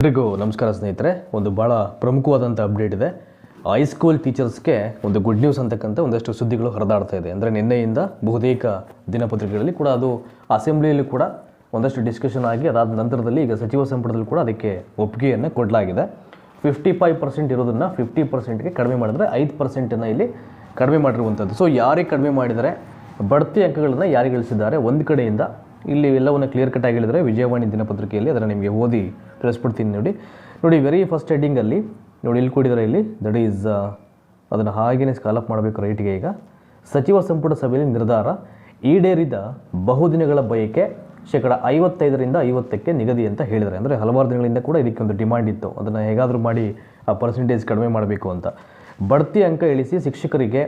ಎಲ್ರಿಗೂ ನಮಸ್ಕಾರ ಸ್ನೇಹಿತರೆ. ಒಂದು ಭಾಳ ಪ್ರಮುಖವಾದಂಥ ಅಪ್ಡೇಟ್ ಇದೆ. ಹೈಸ್ಕೂಲ್ ಟೀಚರ್ಸ್ಗೆ ಒಂದು ಗುಡ್ ನ್ಯೂಸ್ ಅಂತಕ್ಕಂಥ ಒಂದಷ್ಟು ಸುದ್ದಿಗಳು ಹರಿದಾಡ್ತಾ ಇದೆ. ಅಂದರೆ ನಿನ್ನೆಯಿಂದ ಬಹುತೇಕ ದಿನಪತ್ರಿಕೆಗಳಲ್ಲಿ ಕೂಡ ಅದು ಅಸೆಂಬ್ಲಿಯಲ್ಲಿ ಕೂಡ ಒಂದಷ್ಟು ಡಿಸ್ಕಷನ್ ಆಗಿ ಅದಾದ ನಂತರದಲ್ಲಿ ಈಗ ಸಚಿವ ಸಂಪುಟದಲ್ಲಿ ಕೂಡ ಅದಕ್ಕೆ ಒಪ್ಪಿಗೆಯನ್ನು ಕೊಡಲಾಗಿದೆ. ಫಿಫ್ಟಿ ಫೈವ್ ಪರ್ಸೆಂಟ್ ಇರೋದನ್ನು ಫಿಫ್ಟಿ ಪರ್ಸೆಂಟ್ಗೆ ಕಡಿಮೆ ಮಾಡಿದರೆ ಐದು ಪರ್ಸೆಂಟನ್ನು ಇಲ್ಲಿ ಕಡಿಮೆ ಮಾಡಿರುವಂಥದ್ದು ಸೊ ಯಾರಿಗೆ ಕಡಿಮೆ ಮಾಡಿದರೆ ಬಡ್ತಿ ಅಂಕಗಳನ್ನು ಯಾರಿಗೆ ಗಳಿಸಿದ್ದಾರೆ? ಒಂದು ಕಡೆಯಿಂದ ಇಲ್ಲಿ ಎಲ್ಲವನ್ನು ಕ್ಲಿಯರ್ ಕಟ್ ಆಗಿ ಹೇಳಿದರೆ ವಿಜಯವಾಣಿ ದಿನಪತ್ರಿಕೆಯಲ್ಲಿ ಅದನ್ನು ನಿಮಗೆ ಓದಿ ತಿಳಿಸ್ಬಿಡ್ತೀನಿ ನೋಡಿ. ನೋಡಿ ವೆರಿ ಫಸ್ಟ್ ಹೆಡ್ಡಿಂಗಲ್ಲಿ ನೋಡಿ, ಇಲ್ಲಿ ಕೂಡಿದ್ರೆ ಇಲ್ಲಿ. ದಟ್ ಈಸ್ ಅದನ್ನು ಹಾಗೆಯೇ ಸ್ಕಾಲಪ್ ಮಾಡಬೇಕು ರೈಟ್ಗೆ ಈಗ. ಸಚಿವ ಸಂಪುಟ ಸಭೆಯಲ್ಲಿ ನಿರ್ಧಾರ, ಈಡೇರಿದ ಬಹುದಿನಗಳ ಬಯಕೆ ಶೇಕಡ ಐವತ್ತೈದರಿಂದ ಐವತ್ತಕ್ಕೆ ನಿಗದಿ ಅಂತ ಹೇಳಿದರೆ ಅಂದರೆ ಹಲವಾರು ದಿನಗಳಿಂದ ಕೂಡ ಇದಕ್ಕೆ ಒಂದು ಡಿಮ್ಯಾಂಡ್ ಇತ್ತು. ಅದನ್ನು ಹೇಗಾದರೂ ಮಾಡಿ ಆ ಪರ್ಸೆಂಟೇಜ್ ಕಡಿಮೆ ಮಾಡಬೇಕು ಅಂತ. ಬಡ್ತಿ ಅಂಕ ಇಳಿಸಿ ಶಿಕ್ಷಕರಿಗೆ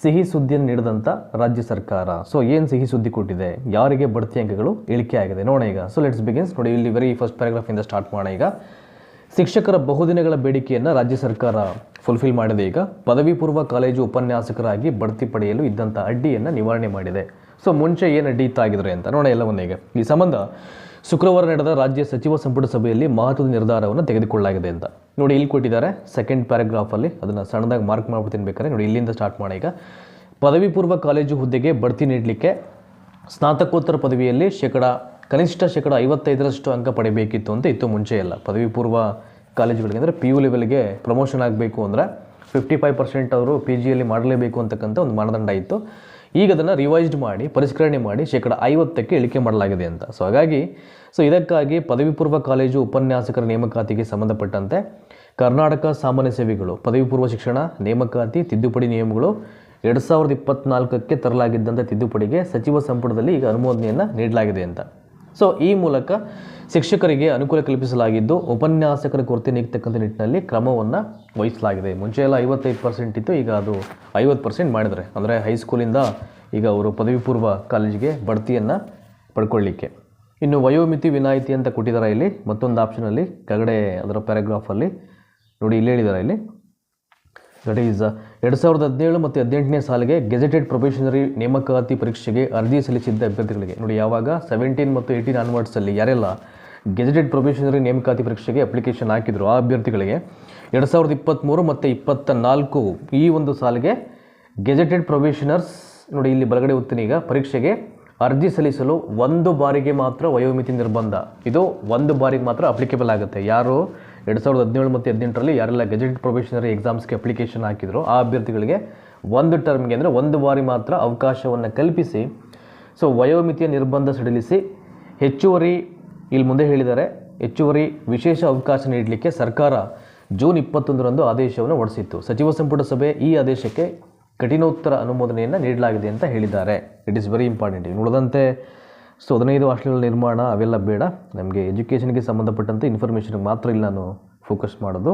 ಸಿಹಿ ಸುದ್ದಿಯನ್ನು ನೀಡಿದಂಥ ರಾಜ್ಯ ಸರ್ಕಾರ. ಸೊ ಏನು ಸಿಹಿ ಸುದ್ದಿ ಕೊಟ್ಟಿದೆ? ಯಾರಿಗೆ ಬಡ್ತಿ ಅಂಕಗಳು ಇಳಿಕೆ ಆಗಿದೆ? ನೋಡೋಣ ಈಗ. ಸೊ ಲೆಟ್ಸ್ ಬಿಗಿನ್ಸ್ ನೋಡಿ, ಇಲ್ಲಿ ವೆರಿ ಫಸ್ಟ್ ಪ್ಯಾರಾಗ್ರಾಫಿಂದ ಸ್ಟಾರ್ಟ್ ಮಾಡೋಣ ಈಗ. ಶಿಕ್ಷಕರ ಬಹುದಿನಗಳ ಬೇಡಿಕೆಯನ್ನು ರಾಜ್ಯ ಸರ್ಕಾರ ಫುಲ್ಫಿಲ್ ಮಾಡಿದೆ ಈಗ. ಪದವಿ ಪೂರ್ವ ಕಾಲೇಜು ಉಪನ್ಯಾಸಕರಾಗಿ ಬಡ್ತಿ ಪಡೆಯಲು ಇದ್ದಂಥ ಅಡ್ಡಿಯನ್ನು ನಿವಾರಣೆ ಮಾಡಿದೆ. ಸೊ ಮುಂಚೆ ಏನು ಅಡ್ಡಿ ಇತ್ತಾಗಿದ್ರೆ ಅಂತ ನೋಡೋಣ ಈಗ. ಈ ಸಂಬಂಧ ಶುಕ್ರವಾರ ನಡೆದ ರಾಜ್ಯ ಸಚಿವ ಸಂಪುಟ ಸಭೆಯಲ್ಲಿ ಮಹತ್ವದ ನಿರ್ಧಾರವನ್ನು ತೆಗೆದುಕೊಳ್ಳಲಾಗಿದೆ ಅಂತ. ನೋಡಿ, ಇಲ್ಲಿ ಕೊಟ್ಟಿದ್ದಾರೆ ಸೆಕೆಂಡ್ ಪ್ಯಾರಾಗ್ರಾಫಲ್ಲಿ ಅದನ್ನು ಸಣ್ಣದಾಗಿ ಮಾರ್ಕ್ ಮಾಡ್ಬಿಡ್ತೀನಿ ಬೇಕಾದ್ರೆ. ನೋಡಿ, ಇಲ್ಲಿಂದ ಸ್ಟಾರ್ಟ್ ಮಾಡಿ ಈಗ. ಪದವಿ ಪೂರ್ವ ಕಾಲೇಜು ಹುದ್ದೆಗೆ ಬಡ್ತಿ ನೀಡಲಿಕ್ಕೆ ಸ್ನಾತಕೋತ್ತರ ಪದವಿಯಲ್ಲಿ ಶೇಕಡ, ಕನಿಷ್ಠ ಶೇಕಡ ಐವತ್ತೈದರಷ್ಟು ಅಂಕ ಪಡೆಯಬೇಕಿತ್ತು ಅಂತ ಇತ್ತು ಮುಂಚೆ ಇಲ್ಲ ಪದವಿ ಪೂರ್ವ ಕಾಲೇಜುಗಳಿಗೆ ಅಂದರೆ ಪಿ ಯು ಲೆವೆಲ್ಗೆ ಪ್ರಮೋಷನ್ ಆಗಬೇಕು ಅಂದರೆ ಫಿಫ್ಟಿ ಫೈವ್ ಪರ್ಸೆಂಟ್ ಅವರು ಪಿ ಜಿಯಲ್ಲಿ ಮಾಡಲೇಬೇಕು ಅಂತಕ್ಕಂಥ ಒಂದು ಮಾನದಂಡ ಇತ್ತು. ಈಗ ಅದನ್ನು ರಿವೈಸ್ಡ್ ಮಾಡಿ, ಪರಿಷ್ಕರಣೆ ಮಾಡಿ ಶೇಕಡ ಐವತ್ತಕ್ಕೆ ಇಳಿಕೆ ಮಾಡಲಾಗಿದೆ ಅಂತ. ಸೊ ಹಾಗಾಗಿ ಸೊ ಇದಕ್ಕಾಗಿ ಪದವಿ ಪೂರ್ವ ಕಾಲೇಜು ಉಪನ್ಯಾಸಕರ ನೇಮಕಾತಿಗೆ ಸಂಬಂಧಪಟ್ಟಂತೆ ಕರ್ನಾಟಕ ಸಾಮಾನ್ಯ ಸೇವೆಗಳು ಪದವಿ ಪೂರ್ವ ಶಿಕ್ಷಣ, ನೇಮಕಾತಿ, ತಿದ್ದುಪಡಿ ನಿಯಮಗಳು ಎರಡು ಸಾವಿರದ ಇಪ್ಪತ್ನಾಲ್ಕಕ್ಕೆ ತರಲಾಗಿದ್ದಂಥ ತಿದ್ದುಪಡಿಗೆ ಸಚಿವ ಸಂಪುಟದಲ್ಲಿ ಈಗ ಅನುಮೋದನೆಯನ್ನು ನೀಡಲಾಗಿದೆ ಅಂತ. ಸೊ ಈ ಮೂಲಕ ಶಿಕ್ಷಕರಿಗೆ ಅನುಕೂಲ ಕಲ್ಪಿಸಲಾಗಿದ್ದು ಉಪನ್ಯಾಸಕರ ಕೊರತೆ ನೀಗ್ತಕ್ಕಂಥ ನಿಟ್ಟಿನಲ್ಲಿ ಕ್ರಮವನ್ನು ವಹಿಸಲಾಗಿದೆ. ಮುಂಚೆ ಎಲ್ಲ ಐವತ್ತೈದು ಪರ್ಸೆಂಟ್ ಇತ್ತು, ಈಗ ಅದು ಐವತ್ತು ಪರ್ಸೆಂಟ್ ಮಾಡಿದರೆ ಅಂದರೆ ಹೈಸ್ಕೂಲಿಂದ ಈಗ ಅವರು ಪದವಿ ಪೂರ್ವ ಕಾಲೇಜಿಗೆ ಬಡ್ತಿಯನ್ನು ಪಡ್ಕೊಳ್ಳಿಕ್ಕೆ. ಇನ್ನು ವಯೋಮಿತಿ ವಿನಾಯಿತಿ ಅಂತ ಕೊಟ್ಟಿದ್ದಾರೆ ಇಲ್ಲಿ. ಮತ್ತೊಂದು ಆಪ್ಷನಲ್ಲಿ ಕೆಳಗಡೆ ಅದರ ಪ್ಯಾರಾಗ್ರಾಫಲ್ಲಿ ನೋಡಿ ಇಲ್ಲಿ ಹೇಳಿದ್ದಾರೆ ಇಲ್ಲಿ. ದಟ್ ಈಸ್ ಎರಡು ಸಾವಿರದ ಹದಿನೇಳು ಮತ್ತು ಹದಿನೆಂಟನೇ ಸಾಲಿಗೆ ಗೆಜೆಟೆಡ್ ಪ್ರೊಫೆಷನರಿ ನೇಮಕಾತಿ ಪರೀಕ್ಷೆಗೆ ಅರ್ಜಿ ಸಲ್ಲಿಸಿದ್ದ ಅಭ್ಯರ್ಥಿಗಳಿಗೆ, ನೋಡಿ ಯಾವಾಗ? ಸೆವೆಂಟೀನ್ ಮತ್ತು ಏಯ್ಟೀನ್ ಆನ್ವರ್ಡ್ಸಲ್ಲಿ ಯಾರೆಲ್ಲ ಗೆಜೆಟೆಡ್ ಪ್ರೊಫೆಷನರಿ ನೇಮಕಾತಿ ಪರೀಕ್ಷೆಗೆ ಅಪ್ಲಿಕೇಶನ್ ಹಾಕಿದ್ರು ಆ ಅಭ್ಯರ್ಥಿಗಳಿಗೆ, ಎರಡು ಸಾವಿರದ ಇಪ್ಪತ್ತ್ಮೂರು ಮತ್ತು ಇಪ್ಪತ್ತ ನಾಲ್ಕು ಈ ಒಂದು ಸಾಲಿಗೆ ಗೆಜೆಟೆಡ್ ಪ್ರೊಫೆಷನರ್ಸ್ ನೋಡಿ ಇಲ್ಲಿ ಬಲಗಡೆ ಒತ್ತಿನ ಈಗ, ಪರೀಕ್ಷೆಗೆ ಅರ್ಜಿ ಸಲ್ಲಿಸಲು ಒಂದು ಬಾರಿಗೆ ಮಾತ್ರ ವಯೋಮಿತಿ ನಿರ್ಬಂಧ. ಇದು ಒಂದು ಬಾರಿಗೆ ಮಾತ್ರ ಅಪ್ಲಿಕೇಬಲ್ ಆಗುತ್ತೆ. ಯಾರು? ಎರಡು ಸಾವಿರದ ಹದಿನೇಳು ಮತ್ತು ಹದಿನೆಂಟರಲ್ಲಿ ಯಾರೆಲ್ಲ ಗೆಜೆಟೆಡ್ ಪ್ರೊಬೇಷನರಿ ಎಕ್ಸಾಮ್ಸ್ಗೆ ಅಪ್ಲಿಕೇಶನ್ ಹಾಕಿದ್ರು ಆ ಅಭ್ಯರ್ಥಿಗಳಿಗೆ ಒಂದು ಟರ್ಮ್ಗೆ ಅಂದರೆ ಒಂದು ಬಾರಿ ಮಾತ್ರ ಅವಕಾಶವನ್ನು ಕಲ್ಪಿಸಿ ಸೊ ವಯೋಮಿತಿಯ ನಿರ್ಬಂಧ ಸಡಿಲಿಸಿ ಹೆಚ್ಚುವರಿ ಇಲ್ಲಿ ಮುಂದೆ ಹೇಳಿದ್ದಾರೆ, ಹೆಚ್ಚುವರಿ ವಿಶೇಷ ಅವಕಾಶ ನೀಡಲಿಕ್ಕೆ ಸರ್ಕಾರ ಜೂನ್ ಇಪ್ಪತ್ತೊಂದರಂದು ಆದೇಶವನ್ನು ಹೊರಡಿಸಿತ್ತು ಸಚಿವ ಸಂಪುಟ ಸಭೆ ಈ ಆದೇಶಕ್ಕೆ ಕಠಿಣೋತ್ತರ ಅನುಮೋದನೆಯನ್ನು ನೀಡಲಾಗಿದೆ ಅಂತ ಹೇಳಿದ್ದಾರೆ. ಇಟ್ ಈಸ್ ವೆರಿ ಇಂಪಾರ್ಟೆಂಟ್ ಉಳಿದಂತೆ ಸೊ ಹದಿನೈದು ಹಾಸ್ಟೆಲ್ ನಿರ್ಮಾಣ ಅವೆಲ್ಲ ಬೇಡ. ನಮಗೆ ಎಜುಕೇಷನ್ಗೆ ಸಂಬಂಧಪಟ್ಟಂತೆ ಇನ್ಫಾರ್ಮೇಷನ್ಗೆ ಮಾತ್ರ ಇಲ್ಲ ನಾನು ಫೋಕಸ್ ಮಾಡೋದು.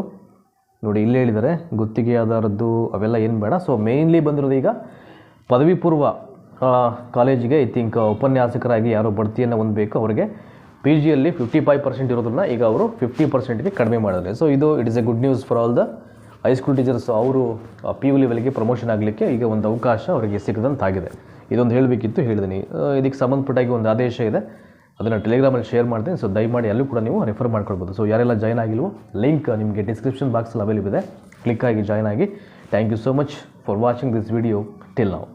ನೋಡಿ, ಇಲ್ಲಿ ಹೇಳಿದ್ದಾರೆ, ಗುತ್ತಿಗೆ ಆಧಾರದ್ದು ಅವೆಲ್ಲ ಏನು ಬೇಡ. ಸೊ ಮೇಯ್ನ್ಲಿ ಬಂದಿರೋದು ಈಗ ಪದವಿ ಪೂರ್ವ ಕಾಲೇಜಿಗೆ ಐ ಥಿಂಕ್ ಉಪನ್ಯಾಸಕರಾಗಿ ಯಾರು ಬಡ್ತಿಯನ್ನು ಹೊಂದಬೇಕು. ಅವರಿಗೆ ಪಿ ಜಿಯಲ್ಲಿ ಫಿಫ್ಟಿ ಫೈವ್ ಪರ್ಸೆಂಟ್ ಇರೋದನ್ನ ಈಗ ಅವರು ಫಿಫ್ಟಿ ಪರ್ಸೆಂಟ್ಗೆ ಕಡಿಮೆ ಮಾಡಿದ್ದಾರೆ. ಸೊ ಇದು it is a good news for all the high school teachers ಅವರು ಪಿ ಯು ಲೆವೆಲ್ಗೆ ಪ್ರಮೋಷನ್ ಆಗಲಿಕ್ಕೆ ಈಗ ಒಂದು ಅವಕಾಶ ಅವರಿಗೆ ಸಿಗದಂತಾಗಿದೆ. ಇದೊಂದು ಹೇಳಬೇಕಿತ್ತು ಹೇಳಿದ್ದೀನಿ ಇದಕ್ಕೆ ಸಂಬಂಧಪಟ್ಟಾಗಿ ಒಂದು ಆದೇಶ ಇದೆ. ಅದನ್ನು ಟೆಲಿಗ್ರಾಮಲ್ಲಿ ಶೇರ್ ಮಾಡ್ತೀನಿ. ಸೊ ದಯಮಾಡಿ ಅಲ್ಲೂ ಕೂಡ ನೀವು ರೆಫರ್ ಮಾಡ್ಕೊಳ್ಬೋದು. ಸೊ ಯಾರೆಲ್ಲ ಜಾಯ್ನ್ ಆಗಿಲ್ವೋ ಲಿಂಕ್ ನಿಮಗೆ ಡಿಸ್ಕ್ರಿಪ್ಷನ್ ಬಾಕ್ಸಲ್ಲಿ ಅವೈಲೇಬಲ್ ಇದೆ. ಕ್ಲಿಕ್ ಆಗಿ ಜಾಯ್ನ್ ಆಗಿ. Thank you so much for watching this video till ನಾವು